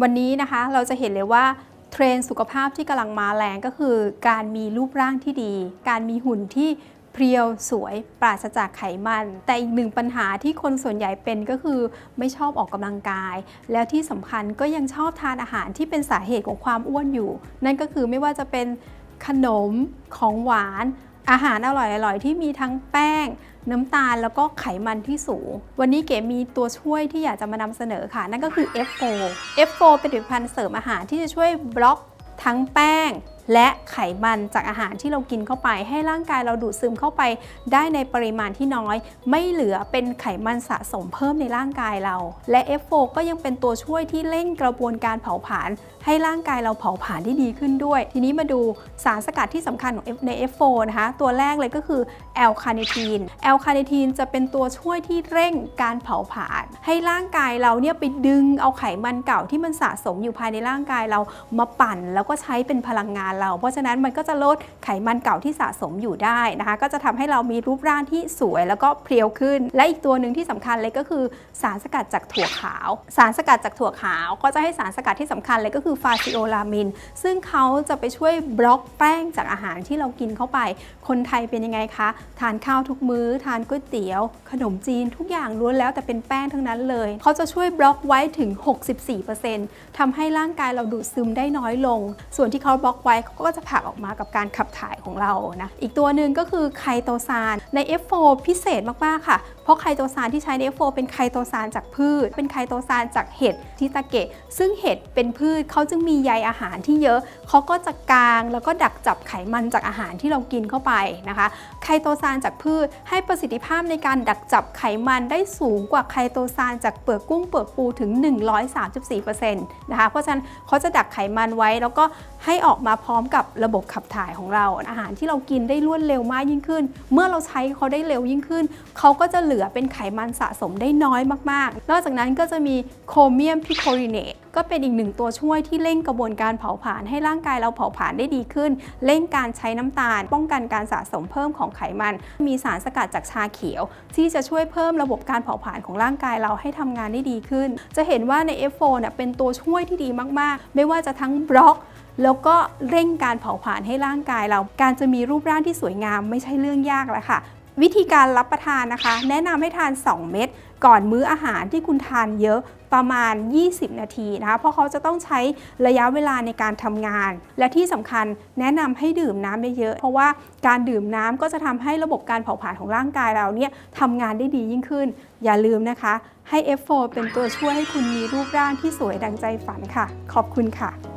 วันนี้นะคะเราจะเห็นเลยว่าเทรนสุขภาพที่กำลังมาแรงก็คือ การมีรูปร่างที่ดี การมีหุ่นที่เพรียวสวยปราศจากไขมัน แต่อีกหนึ่งปัญหาที่คนส่วนใหญ่เป็นก็คือไม่ชอบออกกำลังกาย แล้วที่สำคัญก็ยังชอบทานอาหารที่เป็นสาเหตุของความอ้วนอยู่ นั่นก็คือไม่ว่าจะเป็นขนมของหวาน อาหารอร่อยๆ ที่มีทั้งแป้ง น้ำตาลแล้วก็ไขมันที่สูง วันนี้เก๋มีตัวช่วยที่อยากจะมานำเสนอค่ะ นั่นก็คือ F4 F4 เป็นผลิตภัณฑ์เสริมอาหารที่จะช่วยบล็อกทั้งแป้ง และไขมันจากอาหารที่เรากินเข้าไป ให้ร่างกายเราดูดซึมเข้าไปได้ในปริมาณที่น้อย ไม่เหลือเป็นไขมันสะสมเพิ่มในร่างกายเรา และ F4 ก็ยังเป็นตัวช่วยที่เร่งกระบวนการเผาผลาญให้ร่างกายเราเผาผลาญได้ดีขึ้นด้วย ทีนี้มาดูสารสกัดที่สำคัญของ F ใน F4 นะคะ ตัวแรกเลยก็คือแอลคาเนทีนแอลคาเนทีนจะเป็นตัวช่วยที่เร่งการเผาผลาญให้ร่างกายเราเนี่ยไปดึงเอาไขมันเก่าที่มันสะสมอยู่ภายในร่างกายเรามาปั่น แล้วก็ใช้เป็นพลังงานเรา เพราะฉะนั้นมันก็จะลดไขมันเก่าที่สะสมอยู่ได้นะคะ ก็จะทำให้เรามีรูปร่างที่สวยแล้วก็เพรียวขึ้น และอีกตัวหนึ่งที่สำคัญเลยก็คือสารสกัดจากถั่วขาว สารสกัดจากถั่วขาว ก็จะให้สารสกัดที่สำคัญเลยก็คือฟาซิโอลามิน ซึ่งเขาจะไปช่วยบล็อกแป้งจากอาหารที่เรากินเข้าไป คนไทยเป็นยังไงคะ ทานข้าวทุกมื้อ ทานก๋วยเตี๋ยว ขนมจีนทุกอย่างล้วนแล้วแต่เป็นแป้งทั้งนั้นเลย เขาจะช่วยบล็อกไว้ถึง 64%ทำให้ร่างกายเราดูดซึมได้น้อยลง ส่วนที่เขาบล็อกไว้เขาก็จะผลักออกมากับการขับถ่ายของเรานะอีกตัวหนึ่งก็คือไคโตซานใน F4 พิเศษมากๆค่ะ เพราะไคโตซานที่ใช้ใน F4 เป็นไคโตซานจากพืช เป็นไคโตซานจากเห็ดทิตาเกะ ซึ่งเห็ดเป็นพืชเขาจึงมีใยอาหารที่เยอะเขาก็จะกางแล้วก็ดักจับไขมันจากอาหารที่เรากินเข้าไปนะคะไคโตซานจากพืชให้ประสิทธิภาพในการดักจับไขมันได้สูงกว่าไคโตซานจากเปลือกกุ้งเปลือกปูถึง 134%นะคะเพราะฉะนั้นเขาจะดักไขมันไว้แล้วก็ให้ออกมาพร้อมกับระบบขับถ่ายของเราอาหารที่เรากินได้รวดเร็วมากยิ่งขึ้น เมื่อเราใช้เขาได้เร็วยิ่งขึ้น เขาก็จะเหลือเป็นไขมันสะสมได้น้อยมากๆ นอกจากนั้นก็จะมีโครเมียมพิโคลิเนตก็เป็นอีกหนึ่งตัวช่วยที่เร่งกระบวนการเผาผลาญให้ร่างกายเราเผาผลาญได้ดีขึ้น เร่งการใช้น้ำตาล ป้องกันการสะสมเพิ่มของไขมัน มีสารสกัดจากชาเขียว ที่จะช่วยเพิ่มระบบการเผาผลาญของร่างกายเราให้ทำงานได้ดีขึ้น จะเห็นว่าใน F4 เนี่ยเป็นตัวช่วยที่ดีมากๆ ไม่ว่าจะทั้งบล็อก แล้วก็เร่งการเผาผลาญให้ร่างกายเรา การจะมีรูปร่างที่สวยงามไม่ใช่เรื่องยากแล้วค่ะ วิธีการรับประทานนะคะ แนะนำให้ทาน 2 เม็ดก่อนมื้ออาหารที่คุณทานเยอะประมาณ 20 นาทีนะคะ เพราะเขาจะต้องใช้ระยะเวลาในการทำงาน และที่สำคัญแนะนำให้ดื่มน้ำเยอะๆเพราะว่าการดื่มน้ำก็จะทำให้ระบบการเผาผลาญของร่างกายเราเนี่ยทำงานได้ดียิ่งขึ้น อย่าลืมนะคะ ให้ F4 เป็นตัวช่วยให้คุณมีรูปร่างที่สวยดังใจฝันค่ะ ขอบคุณค่ะ